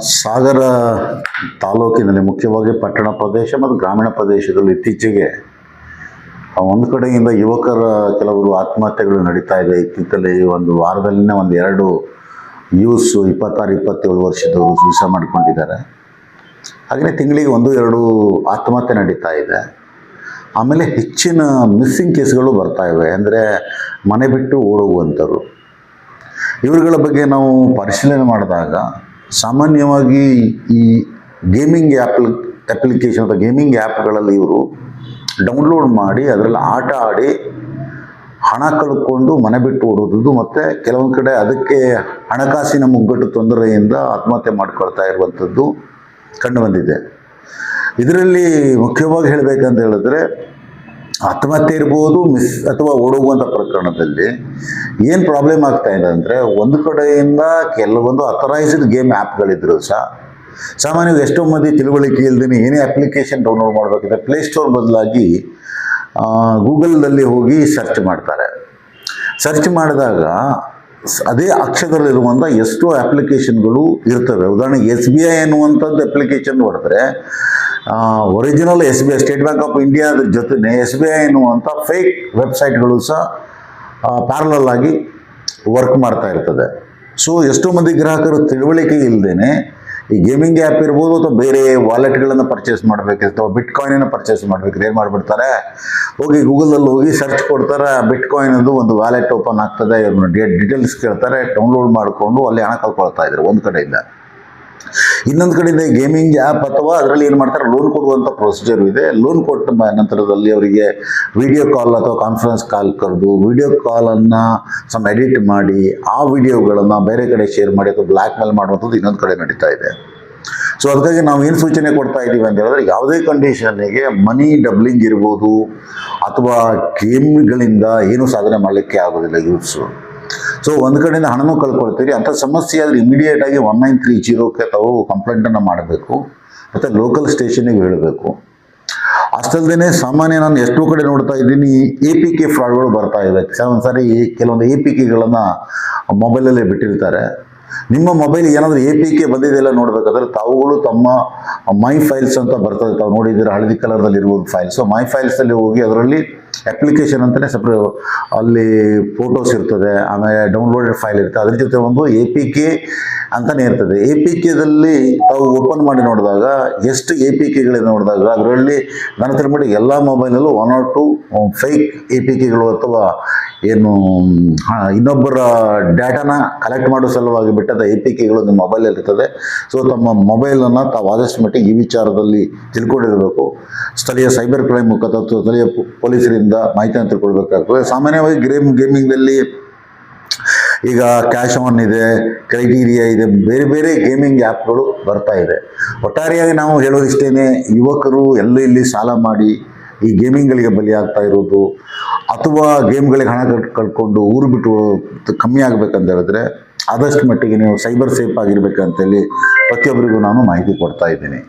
ಸಾಗರ ತಾಲೂಕಿನಲ್ಲಿ ಮುಖ್ಯವಾಗಿ ಪಟ್ಟಣ ಪ್ರದೇಶ ಮತ್ತು ಗ್ರಾಮೀಣ ಪ್ರದೇಶದಲ್ಲಿ ಇತ್ತೀಚೆಗೆ ಒಂದು ಕಡೆಯಿಂದ ಯುವಕರ ಕೆಲವರು ಆತ್ಮಹತ್ಯೆಗಳು ನಡೀತಾ ಇದೆ. ಇತ್ತೀಚೆಗೆ ಒಂದು ವಾರದಲ್ಲಿನೇ ಒಂದು ಎರಡು ಯೂಸ್ ಇಪ್ಪತ್ತಾರು, ಇಪ್ಪತ್ತೇಳು ವರ್ಷದವರು ಸೂಸೈಡ್ ಮಾಡಿಕೊಂಡಿದ್ದಾರೆ. ಹಾಗೆಯೇ ತಿಂಗಳಿಗೆ ಒಂದು, ಎರಡು ಆತ್ಮಹತ್ಯೆ ನಡೀತಾ ಇದೆ. ಆಮೇಲೆ ಹೆಚ್ಚಿನ ಮಿಸ್ಸಿಂಗ್ ಕೇಸ್ಗಳು ಬರ್ತಾ ಇವೆ. ಅಂದರೆ ಮನೆ ಬಿಟ್ಟು ಓಡೋಗುವಂಥವ್ರು. ಇವರುಗಳ ಬಗ್ಗೆ ನಾವು ಪರಿಶೀಲನೆ ಮಾಡಿದಾಗ ಸಾಮಾನ್ಯವಾಗಿ ಈ ಗೇಮಿಂಗ್ ಆ್ಯಪ್ ಅಪ್ಲಿಕೇಶನ್ ಅಥವಾ ಗೇಮಿಂಗ್ ಆ್ಯಪ್ಗಳಲ್ಲಿ ಇವರು ಡೌನ್ಲೋಡ್ ಮಾಡಿ ಅದರಲ್ಲಿ ಆಟ ಆಡಿ ಹಣ ಕಳ್ಕೊಂಡು ಮನೆ ಬಿಟ್ಟು ಓಡೋದು ಮತ್ತು ಕೆಲವೊಂದು ಕಡೆ ಅದಕ್ಕೆ ಹಣಕಾಸಿನ ಮುಗ್ಗಟ್ಟು ತೊಂದರೆಯಿಂದ ಆತ್ಮಹತ್ಯೆ ಮಾಡಿಕೊಳ್ತಾ ಇರುವಂಥದ್ದು ಕಂಡು ಬಂದಿದೆ. ಇದರಲ್ಲಿ ಮುಖ್ಯವಾಗಿ ಹೇಳಬೇಕಂತ ಹೇಳಿದ್ರೆ ಆತ್ಮಹತ್ಯೆ ಇರ್ಬೋದು ಮಿಸ್ ಅಥವಾ ಓಡೋಗುವಂಥ ಪ್ರಕರಣದಲ್ಲಿ ಏನು ಪ್ರಾಬ್ಲಮ್ ಆಗ್ತಾ ಇದೆ ಅಂದರೆ ಒಂದು ಕಡೆಯಿಂದ ಕೆಲವೊಂದು ಅಥರೈಸ್ಡ್ ಗೇಮ್ ಆ್ಯಪ್ಗಳಿದ್ರು ಸಹ ಸಾಮಾನ್ಯವಾಗಿ ಎಷ್ಟೋ ಮಂದಿ ತಿಳುವಳಿಕೆ ಇಲ್ದೇ ಏನೇ ಅಪ್ಲಿಕೇಶನ್ ಡೌನ್ಲೋಡ್ ಮಾಡಬೇಕಿದ್ರೆ ಪ್ಲೇಸ್ಟೋರ್ ಬದಲಾಗಿ ಗೂಗಲ್ನಲ್ಲಿ ಹೋಗಿ ಸರ್ಚ್ ಮಾಡ್ತಾರೆ. ಸರ್ಚ್ ಮಾಡಿದಾಗ ಅದೇ ಅಕ್ಷರದಲ್ಲಿರುವಂಥ ಎಷ್ಟೋ ಅಪ್ಲಿಕೇಶನ್ಗಳು ಇರ್ತವೆ. ಉದಾಹರಣೆಗೆ ಎಸ್ ಬಿ ಐ ಅನ್ನುವಂಥದ್ದು ಅಪ್ಲಿಕೇಶನ್ ಹೊಡೆದ್ರೆ original S B I State Bank of ಇಂಡಿಯಾದ ಜೊತೆನೇ ಎಸ್ ಬಿ ಐ ಎನ್ನುವಂಥ ಫೇಕ್ ವೆಬ್ಸೈಟ್ಗಳು ಸಹ ಪ್ಯಾರಲಲ್ ಆಗಿ ವರ್ಕ್ ಮಾಡ್ತಾ ಇರ್ತದೆ. ಸೊ ಎಷ್ಟೋ ಮಂದಿ ಗ್ರಾಹಕರು ತಿಳುವಳಿಕೆ ಇಲ್ಲದೇನೆ ಈ ಗೇಮಿಂಗ್ ಆ್ಯಪ್ ಇರ್ಬೋದು ಅಥವಾ ಬೇರೆ ವಾಲೆಟ್ಗಳನ್ನು ಪರ್ಚೇಸ್ ಮಾಡಬೇಕು, ಅಥವಾ ಬಿಟ್ ಕಾಯಿನನ್ನು ಪರ್ಚೇಸ್ ಮಾಡಬೇಕು, ಏನು ಮಾಡಿಬಿಡ್ತಾರೆ? ಹೋಗಿ ಗೂಗಲಲ್ಲಿ ಹೋಗಿ ಸರ್ಚ್ ಕೊಡ್ತಾರೆ ಬಿಟ್ ಕಾಯಿನದು ಒಂದು ವ್ಯಾಲೆಟ್ ಓಪನ್ ಆಗ್ತದೆ ಡೀಟೇಲ್ಸ್ ಕೇಳ್ತಾರೆ ಡೌನ್ಲೋಡ್ ಮಾಡಿಕೊಂಡು ಅಲ್ಲಿ ಹಣ ಕಳ್ಕೊಳ್ತಾ ಇದ್ದಾರೆ ಒಂದು ಕಡೆಯಿಂದ. ಇನ್ನೊಂದು ಕಡೆಯಿಂದ ಗೇಮಿಂಗ್ ಆ್ಯಪ್ ಅಥವಾ ಅದರಲ್ಲಿ ಏನು ಮಾಡ್ತಾರೆ ಲೋನ್ ಕೊಡುವಂಥ ಪ್ರೊಸೀಜರ್ ಇದೆ. ಲೋನ್ ಕೊಟ್ಟ ನಂತರದಲ್ಲಿ ಅವರಿಗೆ ವಿಡಿಯೋ ಕಾಲ್ ಅಥವಾ ಕಾನ್ಫರೆನ್ಸ್ ಕಾಲ್ ಕರೆದು ವಿಡಿಯೋ ಕಾಲನ್ನು ಸಮ್ ಎಡಿಟ್ ಮಾಡಿ, ಆ ವಿಡಿಯೋಗಳನ್ನು ಬೇರೆ ಕಡೆ ಶೇರ್ ಮಾಡಿ ಅಥವಾ ಬ್ಲ್ಯಾಕ್ ಮೇಲ್ ಮಾಡುವಂಥದ್ದು ಇನ್ನೊಂದು ಕಡೆ ನಡೀತಾ ಇದೆ. ಸೊ ಅದಕ್ಕಾಗಿ ನಾವು ಏನು ಸೂಚನೆ ಕೊಡ್ತಾ ಇದ್ದೀವಿ ಅಂತ ಹೇಳಿದ್ರೆ, ಯಾವುದೇ ಕಂಡೀಷನ್ನಿಗೆ ಮನಿ ಡಬ್ಲಿಂಗ್ ಇರ್ಬೋದು ಅಥವಾ ಗೇಮ್ಗಳಿಂದ ಏನು ಸಾಧನೆ ಮಾಡಲಿಕ್ಕೆ ಆಗೋದಿಲ್ಲ ಯೂತ್ಸು ಸೊ ಒಂದು ಕಡೆಯಿಂದ ಹಣನೂ ಕಳ್ಕೊಳ್ತೀರಿ. ಅಂಥ ಸಮಸ್ಯೆ ಆದರೆ ಇಮಿಡಿಯೇಟ್ ಆಗಿ ಒನ್ ನೈನ್ ತ್ರೀ ಜೀರೋಕ್ಕೆ ತಾವು ಕಂಪ್ಲೇಂಟನ್ನು ಮಾಡಬೇಕು. ಮತ್ತು ಲೋಕಲ್ ಸ್ಟೇಷನಿಗೆ ಹೇಳಬೇಕು. ಅಷ್ಟಲ್ದೇ ಸಾಮಾನ್ಯ ನಾನು ಎಷ್ಟೋ ಕಡೆ ನೋಡ್ತಾ ಇದ್ದೀನಿ ಎ ಪಿ ಕೆ ಫ್ರಾಡ್ಗಳು ಬರ್ತಾ ಇವೆ ಕೆಲವೊಂದು ಸಾರಿ ಕೆಲವೊಂದು ಎ ಪಿ ಕೆಗಳನ್ನು ಮೊಬೈಲಲ್ಲೇ ಬಿಟ್ಟಿರ್ತಾರೆ. ನಿಮ್ಮ ಮೊಬೈಲ್ ಏನಾದರೂ ಎ ಪಿ ಕೆ ಬಂದಿದೆಯಲ್ಲ ನೋಡಬೇಕಾದ್ರೆ ತಾವುಗಳು ತಮ್ಮ ಮೈ ಫೈಲ್ಸ್ ಅಂತ ಬರ್ತದೆ. ತಾವು ನೋಡಿದ್ದೀರಾ, ಹಳದಿ ಕಲರ್ದಲ್ಲಿ ಇರ್ಬೋದು ಫೈಲ್ಸು ಮೈ ಫೈಲ್ಸಲ್ಲಿ ಹೋಗಿ ಅದರಲ್ಲಿ ಅಪ್ಲಿಕೇಶನ್ ಅಂತಲೇ ಸಪ್ರೇ ಅಲ್ಲಿ ಫೋಟೋಸ್ ಇರ್ತದೆ, ಆಮೇಲೆ ಡೌನ್ಲೋಡೆಡ್ ಫೈಲ್ ಇರ್ತದೆ. ಅದ್ರ ಜೊತೆ ಒಂದು ಎ ಪಿ ಕೆ ಅಂತಲೇ ಇರ್ತದೆ. ಎ ಪಿ ಕೆದಲ್ಲಿ ತಾವು ಓಪನ್ ಮಾಡಿ ನೋಡಿದಾಗ, ಎಷ್ಟು ಎ ಪಿ ಕೆಗಳಿದೆ ನೋಡಿದಾಗ, ಅದರಲ್ಲಿ ನನ್ನ ಮಟ್ಟಿಗೆ ಎಲ್ಲ ಮೊಬೈಲಲ್ಲೂ one or two fake A P ಕೆಗಳು ಅಥವಾ ಏನು ಇನ್ನೊಬ್ಬರ ಡೇಟಾನ ಕಲೆಕ್ಟ್ ಮಾಡೋ ಸಲುವಾಗಿ ಬಿಟ್ಟದ ಎ ಪಿ ಕೆಗಳು ನಿಮ್ಮ ಮೊಬೈಲಲ್ಲಿ ಇರ್ತದೆ. ಸೊ ತಮ್ಮ ಮೊಬೈಲನ್ನು ತಾವು ಆದಷ್ಟು ಮಟ್ಟಿಗೆ ಈ ವಿಚಾರದಲ್ಲಿ ತಿಳ್ಕೊಂಡಿರಬೇಕು. ಸ್ಥಳೀಯ ಸೈಬರ್ ಕ್ರೈಮ್ ಅಥವಾ ಸ್ಥಳೀಯ ಪೊಲೀಸರಿಂದ ಮಾಹಿತಿಯನ್ನು ತಿಳ್ಕೊಳ್ಬೇಕಾಗ್ತದೆ. ಸಾಮಾನ್ಯವಾಗಿ ಗೇಮ್ ಗೇಮಿಂಗಲ್ಲಿ ಈಗ ಕ್ಯಾಶ್ ಆನ್ ಇದೆ ಕ್ರೈಟೀರಿಯಾ ಇದೆ, ಬೇರೆ ಬೇರೆ ಗೇಮಿಂಗ್ ಆ್ಯಪ್ಗಳು ಬರ್ತಾ ಇದೆ. ಒಟ್ಟಾರೆಯಾಗಿ ನಾವು ಹೇಳೋದಿಷ್ಟೇನೆ, ಯುವಕರು ಎಲ್ಲೂ ಇಲ್ಲಿ ಸಾಲ ಮಾಡಿ ಈ ಗೇಮಿಂಗ್ಗಳಿಗೆ ಬಲಿಯಾಗ್ತಾ ಇರೋದು, ಅಥವಾ ಗೇಮ್ಗಳಿಗೆ ಹಣ ಕಳ್ಕೊಂಡು ಊರು ಬಿಟ್ಟು ಕಮ್ಮಿ ಆಗಬೇಕಂತ ಹೇಳಿದ್ರೆ ಆದಷ್ಟು ಮಟ್ಟಿಗೆ ನೀವು ಸೈಬರ್ ಸೇಫ್ ಆಗಿರ್ಬೇಕಂತೇಳಿ ಪ್ರತಿಯೊಬ್ಬರಿಗೂ ನಾನು ಮಾಹಿತಿ ಕೊಡ್ತಾ ಇದ್ದೀನಿ.